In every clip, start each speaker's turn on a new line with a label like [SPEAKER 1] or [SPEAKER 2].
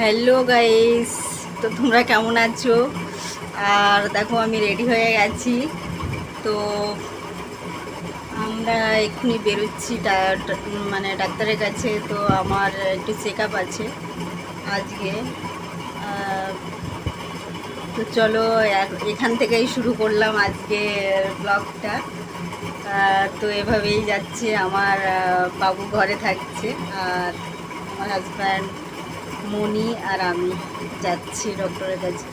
[SPEAKER 1] Hello guys তো তোমরা কেমন আছো? আর দেখো, আমি রেডি হয়ে গেছি। তো আমরা এক্ষুনি বেরোচ্ছি মানে ডাক্তারের কাছে। তো আমার একটু চেক আছে আজকে। তো চলো এখান থেকেই শুরু করলাম আজকে ব্লগটা। তো এভাবেই যাচ্ছে। আমার বাবু ঘরে থাকছে। আর আমার হাজব্যান্ড মনি আর আমি যাচ্ছি ডক্টরের কাছে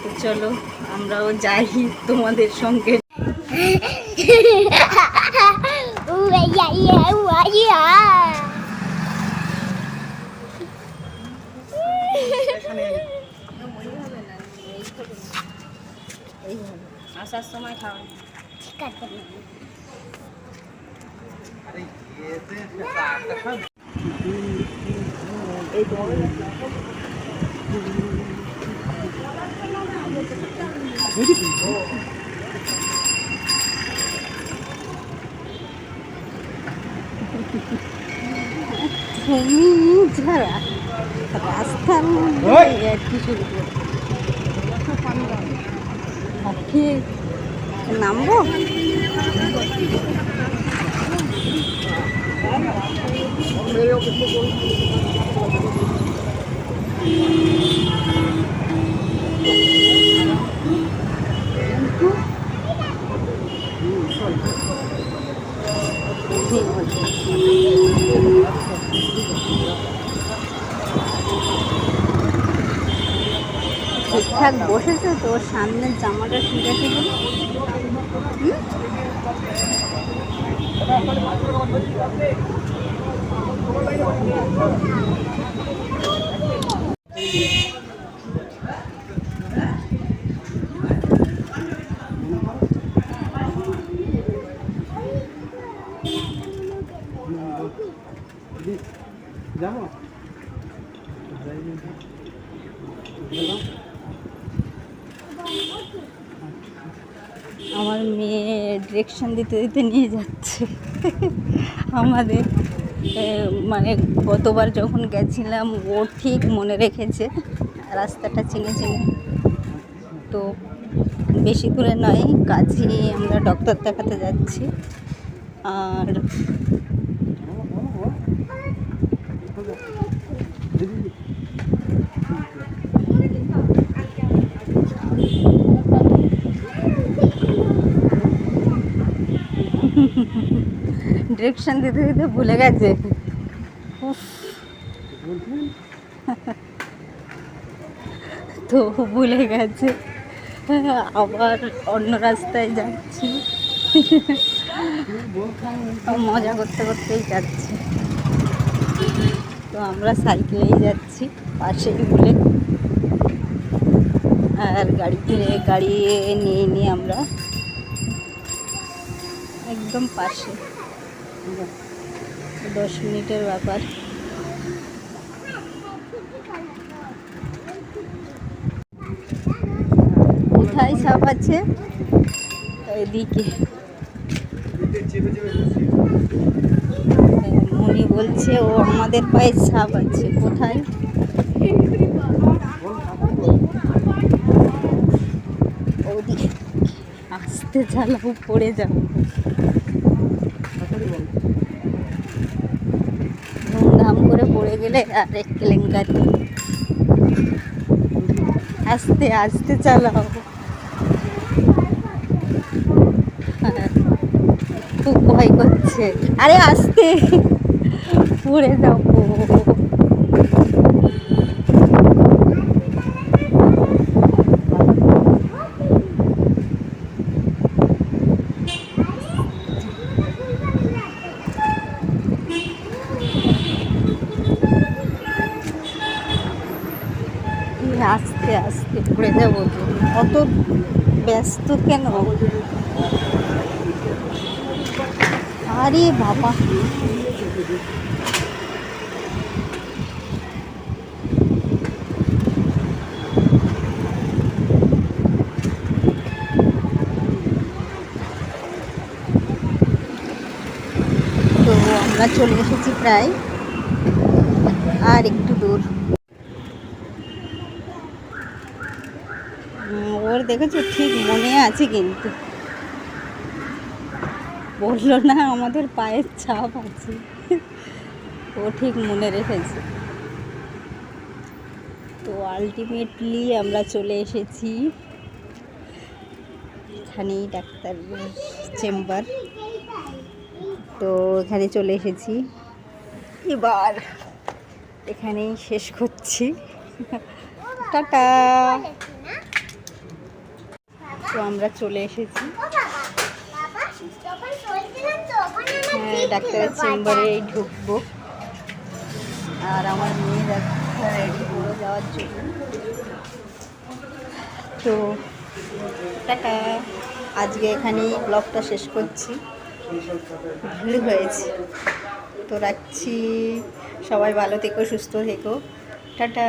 [SPEAKER 1] তো চলো, আমরাও যাই তোমাদের সঙ্গে. আসার সময় খাওয়া কি শুরু করবো কি নামবো ঠিকঠাক বসেছে তো সামনের জামাটা ঠিক আছে কি আমার মেয়ে ডিরেকশন দিতে দিতে নিয়ে যাচ্ছে। আমাদের মানে গতবার যখন গেছিলাম, ও ঠিক মনে রেখেছে, রাস্তাটা চিনে চিনে। তো বেশি দূরে নয়, কাছেই আমরা ডক্টর দেখাতে যাচ্ছি। আর ডিরেকশন দিতে দিতে ভুলে গেছে। তো ভুলে গেছে। আবার অন্য রাস্তায় যাচ্ছি। মজা করতে করতেই যাচ্ছি। তো আমরা সাইকেলেই যাচ্ছি, পাশেই বলে। আর গাড়িতে গাড়ি নিয়ে নিয়ে আমরা একদম পাশে। দশ মিনিটের ব্যাপার। কোথায় সাপ আছে? এদিকে। মনি বলছে, ও আমাদের পায়ে সাপ আছে। কোথায়? আসতে চালাও, পড়ে যাব করে পড়ে গেলে আর এক কেলেঙ্কারি। আস্তে আস্তে চালাও। খুব ভয় করছে। আরে আস্তে, পড়ে যাব। এই আস্তে আস্তে পড়ে যাব অত ব্যস্ত কেন? আরে বাবা। আমরা চলে এসেছি প্রায় আর একটু দূর করে দেখেছ? ঠিক মনে আছে কিন্তু। বলল না, আমাদের পায়ের ছাপ আছে। ও ঠিক মনে রেখেছে। তো আলটিমেটলি আমরা চলে এসেছি এখানেই ডাক্তার চেম্বার। তো এখানে চলে এসেছি। এবার এখানেই শেষ করছি। টাটা! তো আমরা চলে এসেছি। হ্যাঁ ডাক্তারের চেম্বারে ঢুকবো। আর আমার মেয়ে ডাক্তার রেডি যাওয়ার জন্য। তো, টাটা। আজকে এখানেই ব্লগটা শেষ করছি। ভিড় হয়েছে। তো রাখছি। সবাই ভালো থেকো, সুস্থ থেকো। টাটা।